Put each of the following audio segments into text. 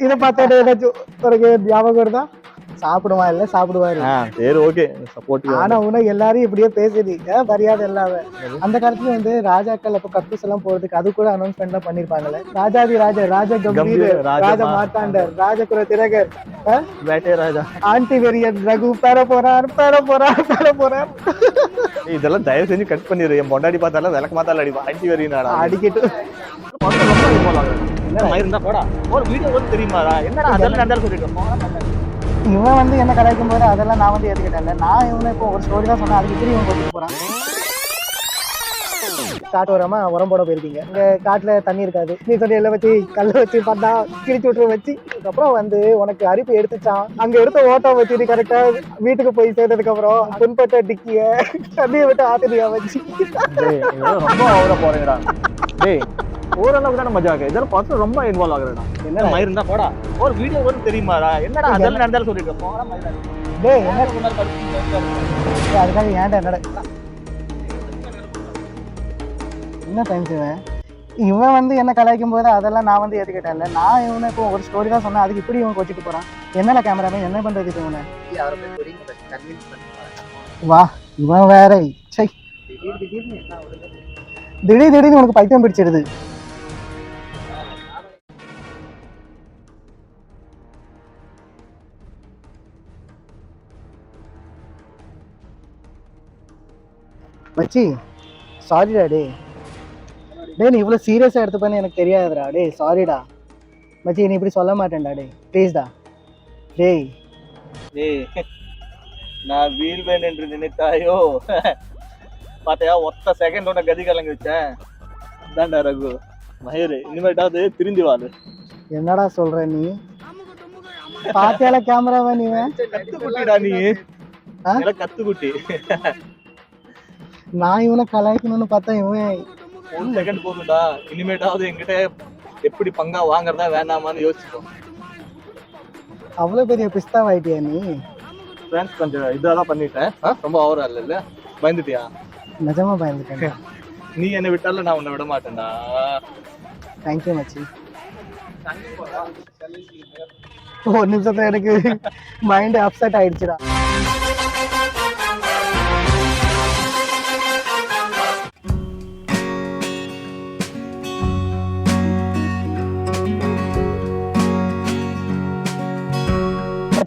இதை பார்த்தா ஏதாச்சும் உனக்கு ஞாபகம் வருதா? சாப்பிடுவா இல்ல சாப்பிடுவாரு சரி ஓகே. சப்போர்ட் ஆனா உனக்கு எல்லாரையும் இப்படியே பேசுது. மரியாதை இல்லாம. அந்த காலத்துல வந்து ராஜாக்கள் அப்ப கக்கூஸ் எல்லாம் போறதுக்கு அது கூட அனௌன்ஸ்மெண்ட் எல்லாம் பண்ணிருப்பாங்கல்ல. ராஜாதி ராஜா ராஜ கம்பீர் ராஜ ராஜ மா- மார்த்தாண்டர் ராஜகுல திலகர் ஆ? வேட்டே ராஜா. ஆன்டி வெரியன் ரகு பெற போறார் பெற போறார் பெற போறார். இதெல்லாம் தயவு செஞ்சு கட் பண்ணிடு என் பொண்டாடி பார்த்தாலும் விளக்கு மாத்தாலும் அடிப்பா ஆன்டி வரினாடா அடிக்கிட்டு இருந்தா போடா. ஒரு வீடியோ வந்து தெரியுமாடா? என்னடா அதெல்லாம் நடந்தாலும் சொல்லிட்டு இவன் வந்து என்ன கலாய்க்கும் போது அதெல்லாம் நான் வந்து ஏத்துக்கிட்டேன்ல. நான் இவனை இப்போ ஒரு ஸ்டோரி தான் சொன்னேன். அதுக்கு திரும்பி இவன் போறான். காட்டு வராம உரம் போட போயிருக்கீங்க. இங்க காட்டுல தண்ணி இருக்காது. நீ சொல்லி எல்லாம் வச்சு கல்ல வச்சு பண்ணா கிழிச்சு விட்டு வச்சு. அதுக்கப்புறம் வந்து உனக்கு அரிப்பு எடுத்துச்சான். அங்க எடுத்த ஓட்டம் வச்சு நீ கரெக்டா வீட்டுக்கு போய் சேர்ந்ததுக்கு அப்புறம் புண்பட்ட டிக்கிய தண்ணியை விட்டு ஆத்திரியா வச்சு. ரொம்ப ஓவரா போறீங்கடா டேய் ஓரளவுக்கு தானே மஜா இருக்கு இதெல்லாம் பார்த்து ரொம்ப இன்வால்வ் ஆகுறடா என்ன மயிர் இருந்தா போடா. ஒரு வீடியோ வந்து தெரியுமாடா? என்னடா அதெல்லாம் நடந்தாலும் சொல்லிட்டு மயிரா. டேய் என்ன? அதுக்காக ஏன்டா என்னடா? என்ன டைம் இவன் இவன் வந்து என்ன கலாய்க்கும் போது அதெல்லாம் நான் வந்து ஏத்துக்கிட்டேன்ல. நான் இவனை இப்போ ஒரு ஸ்டோரி தான் சொன்னேன். அதுக்கு இப்படி இவன் கொச்சிட்டு போறான். என்னல கேமராமேன் என்ன பண்றது இப்போ இவனை வா இவன் வேற. சை திடீர் திடீர்னு உனக்கு பைத்தியம் பிடிச்சிருது மச்சி சாரிடா டே டேய். நீ இவ்வளோ சீரியஸாக எடுத்துப்பேன்னு எனக்கு தெரியாதுடா. டேய் சாரிடா மச்சி நீ இப்படி சொல்ல மாட்டேன்டா டேய். ப்ளீஸ்டா டேய். டேய் நான் வீழ்வேன் என்று நினைத்தாயோ? பாத்தியா ஒத்த செகண்ட் உன கதி கலங்கி வச்சேன். தாண்டா ரகு. மயிறு இனிமேட்டாவது திருந்தி வாழு. என்னடா சொல்ற நீ? பாத்தியால கேமராவா நீ? கத்துக்குட்டிடா நீ. கத்துக்குட்டி. நான் இவனை கலாய்க்கணும்னு பார்த்தா இவன் ஒரு செகண்ட் போதும்டா. இனிமேட்டாவது என்கிட்ட எப்படி பங்கா வாங்குறதா வேணாமான்னு யோசிச்சோம் அவ்வளோ பெரிய பிஸ்தாவாயிட்டியா நீ? ஃப்ரெண்ட்ஸ் கொஞ்சம் இதெல்லாம் பண்ணிட்டேன்? ரொம்ப ஓவரா இல்ல பயந்துட்டியா? நிஜமா பயந்துட்டேன் நீ என்னை விட்டாலும் நான் உன்னை விட மாட்டேன்டா தேங்க்யூ மச்சி. ஒரு நிமிஷத்துல எனக்கு மைண்ட் அப்செட் ஆயிடுச்சுடா.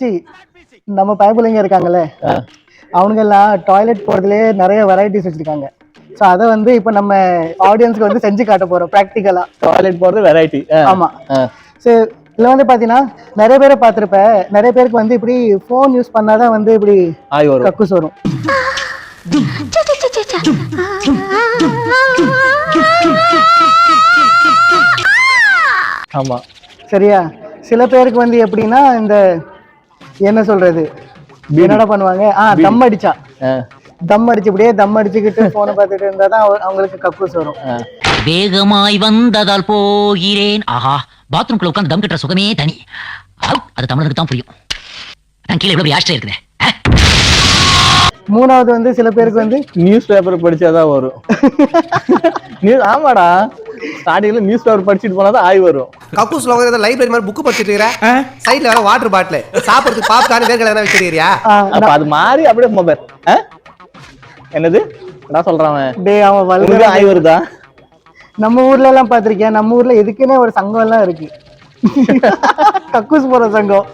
மச்சி, நம்ம பயப்புலைங்க இருக்காங்கல்ல? அவனுங்க எல்லாம் டாய்லெட் போறதுலயே நிறைய வெரைட்டிஸ் வச்சிருக்காங்க. ஸோ அதை வந்து இப்போ நம்ம ஆடியன்ஸ்க்கு வந்து செஞ்சு காட்ட போறோம் ப்ராக்டிக்கலா டாய்லெட் போறது வெரைட்டி ஆமா. சரி இதுல வந்து பாத்தீங்கன்னா நிறைய பேரை பார்த்திருப்ப நிறைய பேருக்கு வந்து இப்படி ஃபோன் யூஸ் பண்ணாதான் வந்து இப்படி கக்குஸ் வரும். ஆமா. சரியா? சில பேருக்கு வந்து எப்படின்னா இந்த என்ன சொல்றது? என்னடா பண்ணுவாங்க? ஆ தம் அடிச்சா. தம் அடிச்சு இப்படியே தம் அடிச்சுக்கிட்டு போனை பார்த்துட்டு இருந்தா தான் அவ- அவங்களுக்கு கக்கூஸ் வரும். வேகமாய் வந்ததால் போகிறேன். ஆஹா பாத்ரூம்குள்ள உட்காந்து தம் கட்டுற சுகமே தனி. அது தமிழனுக்கு தான் புரியும். நான் கீழே எவ்வளவு ஆஸ்ட்ரே இருக்குது. மூணாவது வந்து சில பேருக்கு வந்து நியூஸ் பேப்பர் படிச்சாதான் வரும். நியூஸ் ஆமாடா. ஸ்டார்டிங்ல நியூஸ் பேப்பர் படிச்சுட்டு போனாதான் ஆய் வரும். கக்கூஸ் லோகம் லைப்ரரி மாதிரி புக் படிச்சிட்டு இருக்கிற? சைடுல வேற வாட்டர் பாட்டில் சாப்பிடுறதுக்கு பாப்கார்ன் வேர்க்கடலை எதனா வச்சிருக்கியா அப்ப அது மாதிரி அப்படியே மொபைல் என்னது? என்ன சொல்றான் அவன்? டேய் அவன் ஆய் வருதா? நம்ம ஊர்ல எல்லாம் பாத்திருக்கேன் நம்ம ஊர்ல எதுக்குன்னே ஒரு சங்கம் எல்லாம் இருக்கு. கக்கூஸ் போற சங்கம்.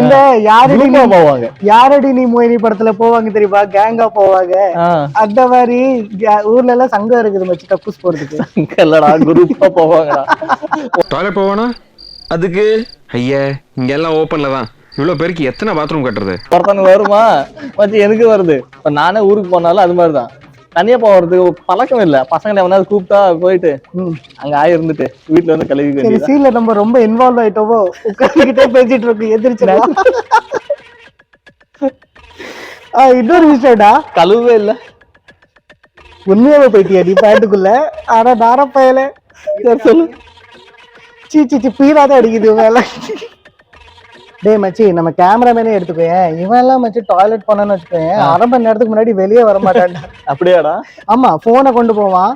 இந்த யாரடி போவாங்க. யாரடி நீ மோகினி படத்துல போவாங்க தெரியுமா? கேங்கா போவாங்க. அந்த மாதிரி ஊர்ல எல்லாம் சங்கம் இருக்குது மச்சி கக்கூஸ் போறதுக்கு. இங்க இல்லடா குரூப்பா போவாங்கடா. டாய்லெட் போவானா? அதுக்கு? ஐயா இங்க எல்லாம் ஓப்பன்ல தான். இவ்வளவு பேருக்கு எத்தனை பாத்ரூம் கட்டுறது? ஒருத்தனுக்கு வருமா? மச்சி எனக்கு வருது. இப்ப நானே ஊருக்கு போனாலும் அது மாதிரிதான். தனியா போறதுக்கு பழக்கம் இல்ல. பசங்களை எவனாவது கூப்பிட்டா போயிட்டு. அங்க ஆய் இருந்துட்டு வீட்டுல வந்து கழுவி சீன்ல நம்ம ரொம்ப இன்வால்வ் ஆயிட்டோமோ? உட்காந்துக்கிட்டே பேசிட்டு இருக்கு எதிர்ச்சிடலாம் ஆ இன்னொரு விஷயம்டா கழுவே இல்ல. உண்மையாவே போயிட்டியா நீ பேண்ட்டுக்குள்ள? ஆனா நார பயல சொல்லு. சீ சீ சீ பீராதான் அடிக்குது மேல. டேய் மச்சி நம்ம கேமராமேனே எடுத்துக்கோயேன் இவன் எல்லாம் மச்சி டாய்லெட் போனான்னு வச்சுக்கோயேன் அரை மணி நேரத்துக்கு முன்னாடி வெளியே வர மாட்டான். அப்படியாடா? ஆமா போனை கொண்டு போவான்.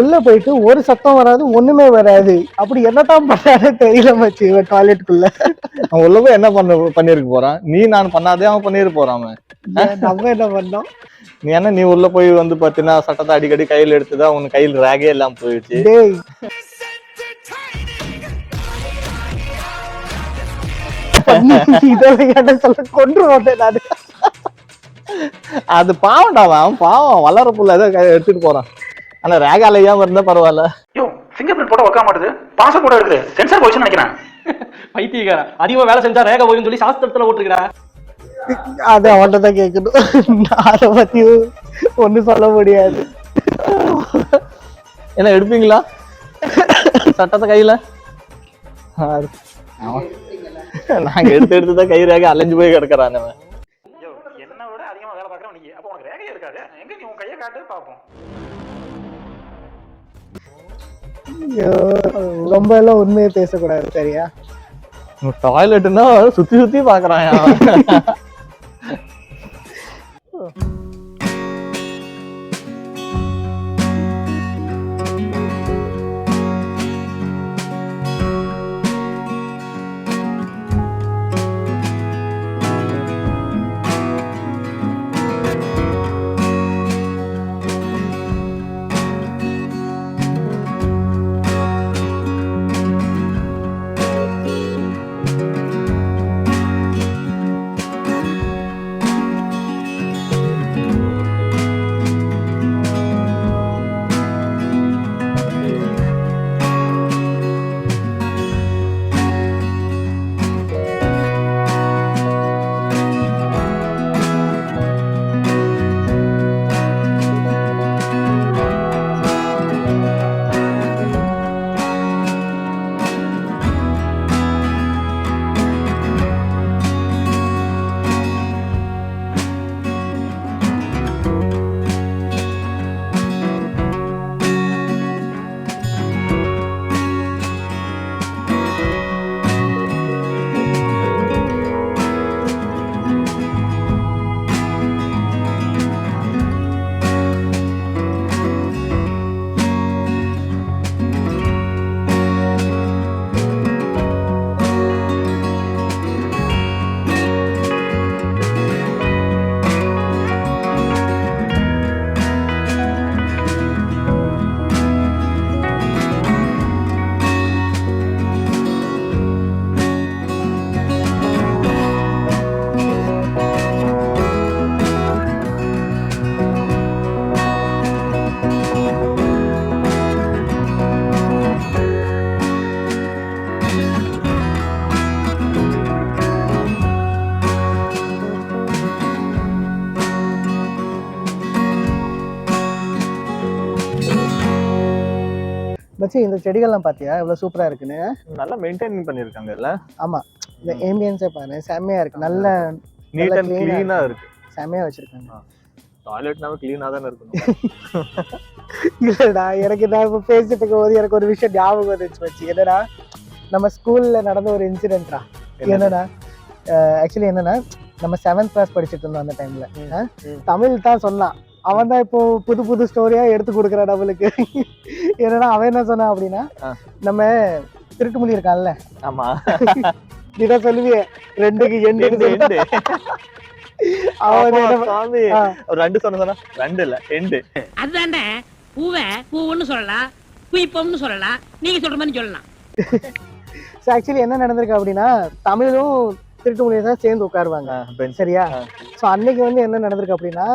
உள்ள போயிட்டு ஒரு சத்தம் வராது ஒண்ணுமே வராது. அப்படி என்னதான் பண்ணாரு தெரியல மச்சி இவன் டாய்லெட்டுக்குள்ள அவன் உள்ள போய் என்ன பண்ண பண்ணிருக்க போறான்? நீ நான் பண்ணாதே அவன் பண்ணிரு போறான் நம்ம என்ன பண்ணோம்? நீ என்ன நீ உள்ள போய் வந்து பாத்தீங்கன்னா சட்டத்தை அடிக்கடி கையில எடுத்துதான் உன் கையில் ரேகே எல்லாம் போயிடுச்சு. என்ன சொல்ல கொண்டு போட்டேன் நானு. அது பாவம்டா அவன் பாவம் வளர புள்ள ஏதோ எடுத்துட்டு போறான். ஆனா ரேகால ஏன் இருந்தா பரவாயில்ல. யோ ஃபிங்கர் பிரிண்ட் போட வைக்க மாட்டுது. பாச கூட இருக்குது சென்சார் போயிடுச்சுன்னு நினைக்கிறேன். பைத்தியக்கார அதிகமா வேலை செஞ்சா ரேகை போயின்னு சொல்லி சாஸ்திரத்துல போட்டுருக்கா அது அவன்கிட்ட தான் கேட்கணும். அதை பத்தி ஒண்ணும் சொல்ல முடியாது. என்ன எடுப்பீங்களா? சட்டத்தை கையில. நாங்க எடுத்து எடுத்து தான் கை ரேகை அலைஞ்சு போய் கிடக்குறான் அவன் என்ன விட அதிகமா வேலை பார்க்குறோம் நீ. அப்போ உனக்கு ரேகையே இருக்காது. எங்க நீ உன் கையை காட்டு பார்ப்போம். ஐயோ, ரொம்ப எல்லாம் உண்மையை பேசக்கூடாது சரியா? டாய்லெட்னா சுத்தி சுத்தி பாக்குறான் மச்சி இந்த செடிகள்லாம் பாத்தியா? எவ்வளவு சூப்பரா இருக்குன்னு? நல்லா மெயின்டைன் பண்ணிருக்காங்க இல்ல? ஆமா. இந்த ஏம்பியன்ஸே பாரு செம்மையா இருக்கு. நல்ல நீட் அண்ட் clean ஆ கிளீனா இருக்கு. செம்மையா வச்சிருக்காங்க. டாய்லெட்னாவே கிளீனா தானே இருக்கணும். இல்லடா எனக்கு நான் இப்ப பேசிட்டு இருக்கும் போது எனக்கு ஒரு விஷயம் ஞாபகம் வந்துச்சு வச்சு என்னடா நம்ம ஸ்கூல்ல நடந்த ஒரு இன்சிடென்ட்ரா என்னன்னா ஆக்சுவலி என்னன்னா நம்ம செவன்த் கிளாஸ் படிச்சுட்டு இருந்தோம் அந்த டைம்ல. தமிழ் தான் சொன்னான். அவன் தான் இப்போ புது புது ஸ்டோரியா எடுத்து கொடுக்குறான் நம்மளுக்கு. என்னன்னா அவன் என்ன சொன்னான் அப்படின்னா. நம்ம திருட்டுமொழி இருக்கான்ல. ஆமா. நீதான் சொல்லுவியே ரெண்டுக்கு எண்டு. அவன் ரெண்டு சொன்ன ரெண்டு இல்ல எண்டு. அதுதானே பூவை பூவுன்னு சொல்லலாம் குயிப்பம்னு சொல்லலாம் நீங்க சொல்ற மாதிரி சொல்லலாம். ஆக்சுவலி என்ன நடந்திருக்கு அப்படின்னா தமிழும் திருட்டுமொழியை தான் சேர்ந்து உட்காருவாங்க. சரியா? ஸோ அன்னைக்கு வந்து என்ன நடந்திருக்கு அப்படின்னா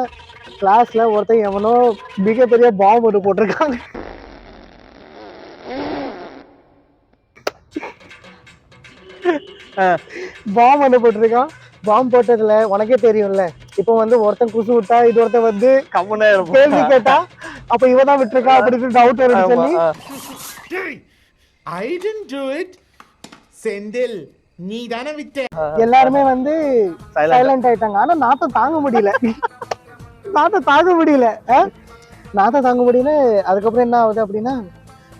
கிளாஸ்ல ஒருத்தன் எவனோ மிகப்பெரிய பாம்பு ஒன்று போட்டிருக்காங்க. பாம்பு ஒன்று போட்டிருக்கான். பாம்பு போட்டதுல உனக்கே தெரியும்ல இப்போ வந்து ஒருத்தன் குசு விட்டா இது ஒருத்தன் வந்து கேள்வி கேட்டா அப்ப இவன் தான் விட்டுருக்கா அப்படின்னு டவுட் வரும்னு சொல்லி. I didn't do it. Senthil நீ தானே விட்ட. எல்லாருமே வந்து சைலண்ட் ஆயிட்டாங்க. ஆனா நாத்தம் தாங்க முடியல. நாத்தம் தாங்க முடியல? நாத்தம் தாங்க முடியல. அதுக்கப்புறம் என்ன ஆகுது அப்படின்னா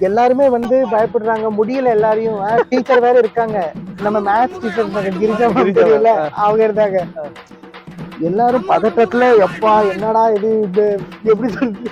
எல்லாருமே வந்து பயப்படுறாங்க முடியல எல்லாரையும். டீச்சர் வேற இருக்காங்க. நம்ம மேத்ஸ் டீச்சர் கிரிஜா தெரியல அவங்க இருந்தாங்க. எல்லாரும் பதட்டத்துல எப்பா என்னடா இது இது எப்படி சொல்றது?